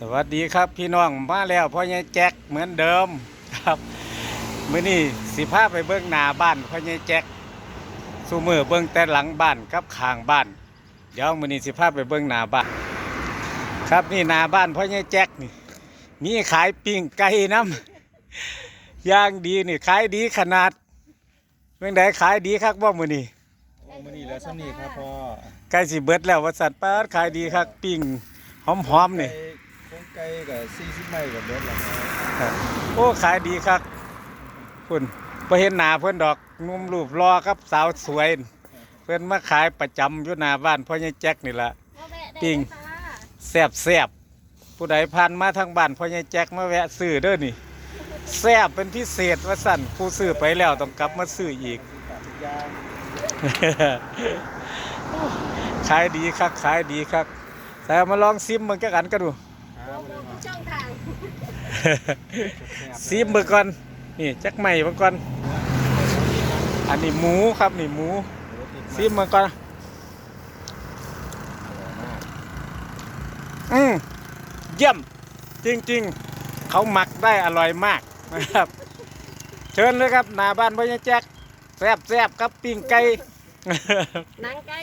สวัสดีครับพี่น้องมาแล้วพ่อใหญ่แจ็คเหมือนเดิมครับมื้อนี้สิพาไปเบิ่งหน้าบ้านพ่อใหญ่แจ็คสู่มือเบิ่งแต่หลังบ้านกับข้างบ้าน เดี๋ยวมื้อนี้สิพาไปเบิ่งหน้าบ้าน ครับนี่หน้าบ้านพ่อใหญ่แจ็คนี่มีขายปิ้งไก่น้ำย่างดีนี่ขายดีขนาดเมื่อใดขายดีคักบ่มื้อนี้โอ้มื้อนี้แล้วซ้ำนี่ครับพ่อใกล้สิเบิดแล้วว่าสัตว์ป้าดขายดีคักปิ้งหอมๆนี่ ไก่โครงไก่กับ40ไม้กับเบิดแล้วครับโอ้ขายดีครับคุณพอเห็นหน้าเพื่อนดอกหนุ่มรูปรอครับสาวสวย เพื่อนมาขายประจำอยู่หน้าบ้านพ่อใหญ่แจ็คนี่แหละปิ้งแซบแซบผู้ใดผ่านมาทางบ้านพ่อใหญ่แจ็คมาแวะซื้อเด้อนี่แซบเป็นพิเศษว่าสั่นผู้ซื้อไปแล้วต้องกลับมาซื้ออีกทุกอย่างขายดีครับขายดีครับแต่มาลองซิมมันก็กันก็ดูครับเลยมา ช่องทางซิมเบิ่งก่อนนี่จักใหม่เบิ่งก่อนอันนี้หมูครับนี่หมูซิมมันก่อนอืมเยี่ยมจริงๆ เขาหมักได้อร่อยมากนะครับ เชิญเลยครับหน้าบ้านพ่อใหญ่แจ๊กแซ่บๆครับปิ้งไก่หนังไก่